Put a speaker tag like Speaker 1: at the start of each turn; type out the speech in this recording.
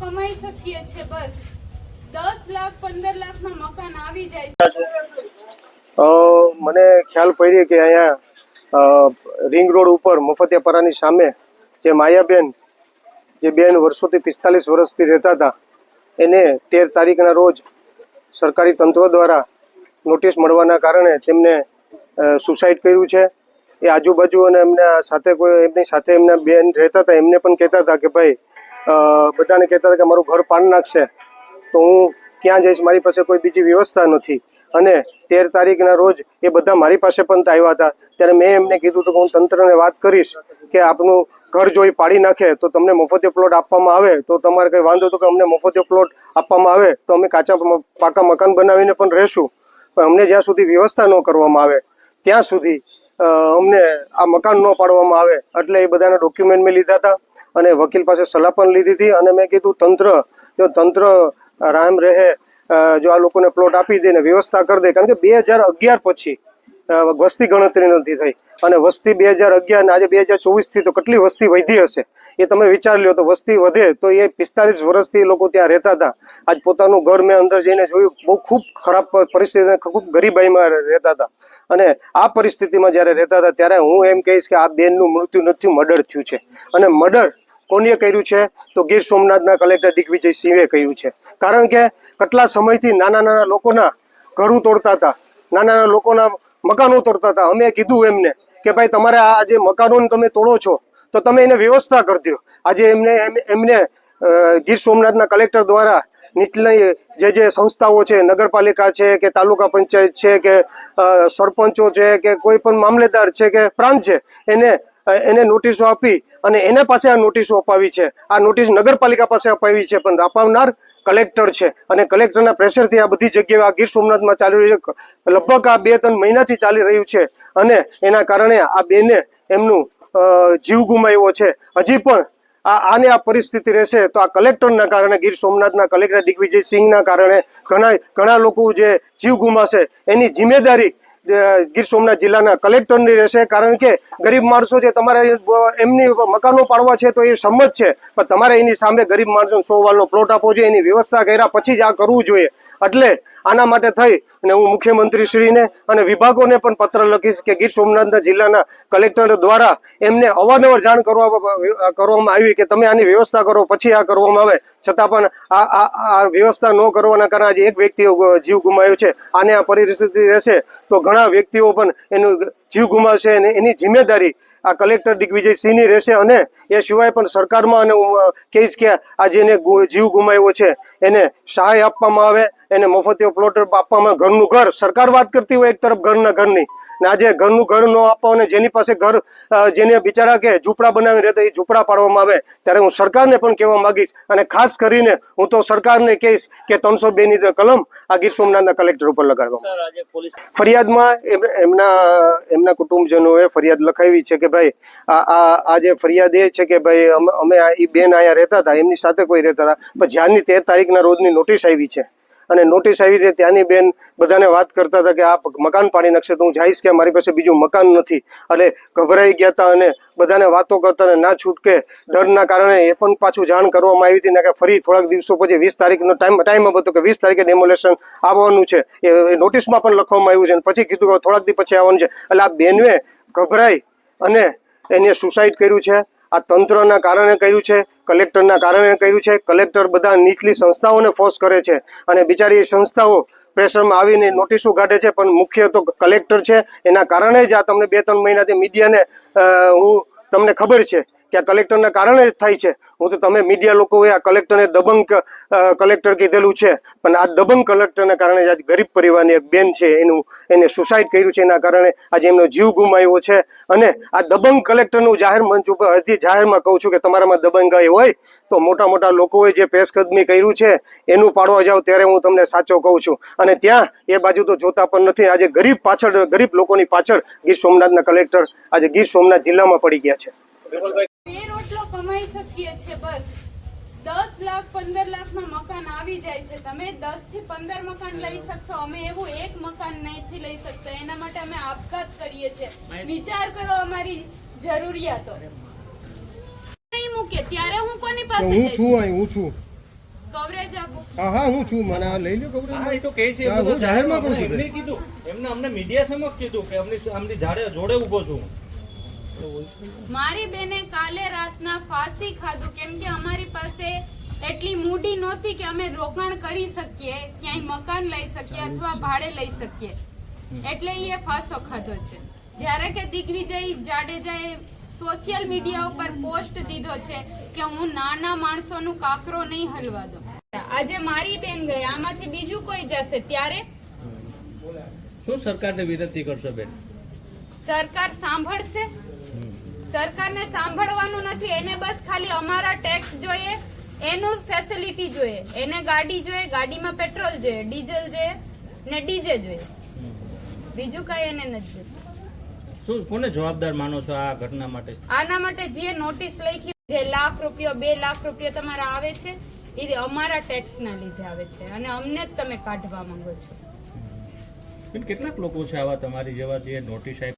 Speaker 1: કમાઈ શકીએ છે બસ. દસ લાખ, પંદર લાખમાં મકાન આવી જાય.
Speaker 2: મને ખ્યાલ પડી કે અહીંયા રિંગ રોડ ઉપર મફતિયાપરાની સામે જે માયાબેન, જે બેન વર્ષોથી પિસ્તાલીસ વર્ષથી રહેતા હતા, એને તેર તારીખના રોજ સરકારી તંત્ર દ્વારા નોટિસ મળવાના કારણે તેમને સુસાઇડ કર્યું છે. એ આજુબાજુ અને એમના સાથે કોઈ, એમની સાથે એમના બેન રહેતા હતા, એમને પણ કહેતા હતા કે ભાઈ બધાને કહેતા હતા કે મારું ઘર પાડ નાખશે. તો હું ક્યાં જઈશ? મારી પાસે કોઈ બીજી વ્યવસ્થા નથી. અને તેર તારીખના રોજ એ બધા મારી પાસે પણ આવ્યા હતા. ત્યારે મેં એમને કીધું હતું કે હું તંત્રને વાત કરીશ કે આપનું ઘર જો એ પાડી નાખે તો તમને મફતે પ્લોટ આપવામાં આવે. તો તમારે કંઈ વાંધો તો કે અમને મફતે પ્લોટ આપવામાં આવે. તો અમે કાચા પાકા મકાન બનાવીને પણ રહેશું. પણ અમને જ્યાં સુધી વ્યવસ્થા ન કરવામાં આવે, ત્યાં સુધી અમને આ મકાન ન પાડવામાં આવે. એટલે એ બધાના ડોક્યુમેન્ટ મેં લીધા હતા. અને વકીલ પાસે સલાહ પણ લીધી હતી અને મેં કીધું, તંત્ર, જો તંત્ર રામ રહે જો આ લોકોને પ્લોટ આપી દે ને વ્યવસ્થા કરી દે. કારણ કે બે હજાર અગિયાર પછી વસ્તી ગણતરી નથી થઈ. અને વસ્તી બે હજાર અગિયાર ને આજે બે હજાર ચોવીસથી તો કેટલી વસ્તી વધી હશે? એ તમે વિચાર લ્યો, તો વસ્તી વધે તો એ પિસ્તાલીસ વર્ષથી લોકો ત્યાં રહેતા હતા. આજ પોતાનું ઘર મેં અંદર જઈને જોયું, બહુ ખૂબ ખરાબ પરિસ્થિતિ, ખૂબ ગરીબાઈમાં રહેતા હતા. અને આ પરિસ્થિતિમાં જ્યારે રહેતા હતા, ત્યારે હું એમ કહીશ કે આ બેનનું મૃત્યુ નથી, મર્ડર થયું છે. અને મર્ડર કોને કર્યું છે? તો ગીર સોમનાથના કલેક્ટર દિગ્વિજય સિંહે કર્યું છે. કારણ કે કેટલા સમયથી નાના નાના લોકોના ઘરું તોડતા હતા. નાના નાના લોકોના મકાનો તોડતા હતા. અમે કીધું એમને કે ભાઈ, તમારે આ જે મકાનોને તમે તોડો છો, તો તમે એને વ્યવસ્થા કરી દો. આજે એમને, એમ- એમને ગીર સોમનાથના કલેક્ટર દ્વારા નીચલી જે જે સંસ્થાઓ છે, નગરપાલિકા છે, કે તાલુકા પંચાયત છે, કે સરપંચો છે, કે કોઈ પણ મામલેદાર છે, કે પ્રાંત છે, એને એને નોટિસો આપી અને એને પાસે આ નોટિસો અપાવી છે. આ નોટિસ નગરપાલિકા પાસે અપાવી છે, પણ અપાવનાર કલેક્ટર છે. અને કલેક્ટરના પ્રેશરથી આ બધી જગ્યાએ આ ગીર સોમનાથમાં ચાલી રહ્યું છે. લગભગ આ બે ત્રણ મહિનાથી ચાલી રહ્યું છે. અને એના કારણે આ બેને એમનું જીવ ગુમાવ્યો છે. હજી પણ આ, આને આ પરિસ્થિતિ રહેશે તો આ કલેક્ટરના કારણે, ગીર સોમનાથના કલેક્ટર દિગ્વિજય સિંહના કારણે ઘણા ઘણા લોકો જે જીવ ગુમાશે એની જિમ્મેદારી ગીર સોમનાથ જિલ્લાના કલેક્ટરની રહેશે. કારણ કે ગરીબ માણસો છે, તમારે એમની મકાનો પાડવા છે તો એ સંમત છે. પણ તમારે એની સામે ગરીબ માણસો સો વાલનો પ્લોટ આપવો જોઈએ, એની વ્યવસ્થા કર્યા પછી જ આ કરવું જોઈએ. એટલે આના માટે થઈ અને હું મુખ્યમંત્રી શ્રીને અને વિભાગોને પણ પત્ર લખીશ કે ગીર સોમનાથના જિલ્લાના કલેક્ટર દ્વારા એમને અવારનવાર જાણ કરવા કરવામાં આવી કે તમે આની વ્યવસ્થા કરો, પછી આ કરવામાં આવે. છતાં પણ આ આ વ્યવસ્થા ન કરવાના કારણે આજે એક વ્યક્તિએ જીવ ગુમાવ્યો છે. આને આ પરિસ્થિતિ રહેશે. તો ઘણા વ્યક્તિઓ પણ એનું જીવ ગુમાવશે અને એની જિમ્મેદારી આ કલેક્ટર દિગ્વિજય સિંહની રહેશે અને એ સિવાય પણ સરકારમાં અને હું કહીશ કે આ જેને જીવ ગુમાવ્યો છે એને સહાય આપવામાં આવે એને મફતિયો પ્લોટ આપવામાં ઘરનું ઘર. સરકાર વાત કરતી હોય એક તરફ ઘરના ઘરની. ને આજે ઘરનું ઘર ન આપવા અને જેની પાસે ઘર જેને બિચારા કે ઝૂંપડા બનાવી રહેતા એ ઝૂંપડા પાડવામાં આવે ત્યારે હું સરકારને પણ કહેવા માંગીશ અને ખાસ કરીને હું તો સરકારને કહીશ કે ત્રણસો બે ની કલમ આ ગીર સોમનાથના કલેક્ટર ઉપર લગાડવામાં ફરિયાદમાં એમ- એમના એમના કુટુંબજનોએ ફરિયાદ લખાવી છે કે ભાઈ આ આ આ જે ફરિયાદ એ છે કે ભાઈ અમે ઈ બેન અહીંયા રહેતા હતા, એમની સાથે કોઈ રહેતા હતા. પણ જ્યારની તેર તારીખના રોજની નોટિસ આવી છે, અને નોટિસ આવી છે ત્યાંની બેન બધાને વાત કરતા હતા કે આ મકાન પાડી નાખશે તો હું જઈશ કે મારી પાસે બીજું મકાન નથી. એટલે ગભરાઈ ગયા હતા અને બધાને વાતો કરતા અને ના છૂટકે ડરના કારણે એ પણ પાછું જાણ કરવામાં આવી હતી ને કે ફરી થોડાક દિવસો પછી વીસ તારીખનો ટાઈમ ટાઈમ હતો કે વીસ તારીખે ડેમોલેશન આવવાનું છે. એ એ નોટિસમાં પણ લખવામાં આવ્યું છે અને પછી કીધું કે થોડાક દિવસ પછી આવવાનું છે. એટલે આ બેનવે ગભરાઈ અને એને સુસાઇડ કર્યું છે. આ તંત્રના કારણે કર્યું છે, કલેક્ટરના કારણે કર્યું છે, કલેક્ટર બધા નીચલી સંસ્થાઓને ફોર્સ કરે છે. અને બિચારી સંસ્થાઓ પ્રેશરમાં આવીને નોટિસો કાઢે છે, પણ મુખ્ય તો કલેક્ટર છે. એના કારણે જ આ તમને બે ત્રણ મહિનાથી મીડિયાને હું તમને ખબર છે. કે આ કલેક્ટરના કારણે જ થાય છે. હું તો તમે મીડિયા લોકોએ આ કલેક્ટરને દબંગ કલેક્ટર કીધેલું છે. પણ આ દબંગ કલેક્ટરના કારણે જ આજ ગરીબ પરિવારની એક બેન છે, એનું, એને સુસાઇડ કર્યું છે, એના કારણે આજે એમનો જીવ ગુમાવ્યો છે. અને આ દબંગ કલેક્ટરનું જાહેર મંચ ઉપર, હજી જાહેરમાં કહું છું કે તમારામાં દબંગાઈ હોય, તો મોટા મોટા લોકોએ જે પેશકદમી કર્યું છે, એનું પાડવા જાવ ત્યારે હું તમને સાચો કહું છું. અને ત્યાં એ બાજુ તો જોતા પણ નથી. આજે ગરીબ પાછળ, ગરીબ લોકોની પાછળ ગીર સોમનાથના કલેક્ટર આજે ગીર સોમનાથ જિલ્લામાં પડી ગયા છે.
Speaker 1: કમાઈ શકીએ છીએ બસ. દસ લાખ પંદર લાખમાં મકાન આવી જાય છે. તમે દસથી પંદર મકાન લઈ શકશો. અમે એવું એક મકાન નથી લઈ શકતા. એના માટે અમે આપઘાત કરીએ છીએ. વિચાર કરો અમારી જરૂરિયાતો. નહીં મૂકે ત્યારે હું કોની પાસે
Speaker 2: હું છું અહીં હું છું. હા હા હું છું. મને આ લઈ લ્યો
Speaker 3: હા
Speaker 2: કવરેજ
Speaker 3: એ તો કહે છે.
Speaker 2: હા, હું જાહેરમાં કહું છું?
Speaker 3: એમને કીધું. એમને અમને મીડિયા સમક્ષ કીધું કે અમને અમને જાડે જોડે ઊભો છું
Speaker 1: મારી બેને કાલે રાતના ફાંસી ખાધું. કેમ કે અમારી પાસે એટલી મૂડી નહોતી કે અમે રોકાણ કરી શકીએ ક્યાંય મકાન લઈ શકીએ અથવા ભાડે લઈ શકીએ. એટલે એ ફાંસો ખાધો છે. જ્યારે કે દિગ્વિજય જાડેજાએ સોશિયલ મીડિયા ઉપર પોસ્ટ દીધો છે કે હું નાના માણસોનું કાકરો નહીં હલવા દઉં. આજે મારી બેન ગઈ આમાંથી બીજું કોઈ જશે ત્યારે?
Speaker 3: શું સરકારને વિનંતી કરશો બેન?
Speaker 1: સરકાર સાંભળશે? સરકારને સાંભળવાનું નથી. એને બસ ખાલી અમારા ટેક્સ જોઈએ એનું ફેસિલિટી જોઈએ. એને ગાડી જોઈએ ગાડીમાં પેટ્રોલ જોઈએ ડીઝલ જોઈએ ને ડીજે જોઈએ. બીજું કઈ એને નથી
Speaker 3: શું કોને જવાબદાર માનો છો આ ઘટના માટે?
Speaker 1: આના માટે જે નોટિસ લખી જે લાખ રૂપિયો બે લાખ રૂપિયા તમારા આવે છે એ અમારા ટેક્સના લીધે આવે છે. અને અમને જ તમે કાઢવા માંગો છો.
Speaker 3: કેટલાક લોકો છે આવા તમારી જેવા જે નોટિસ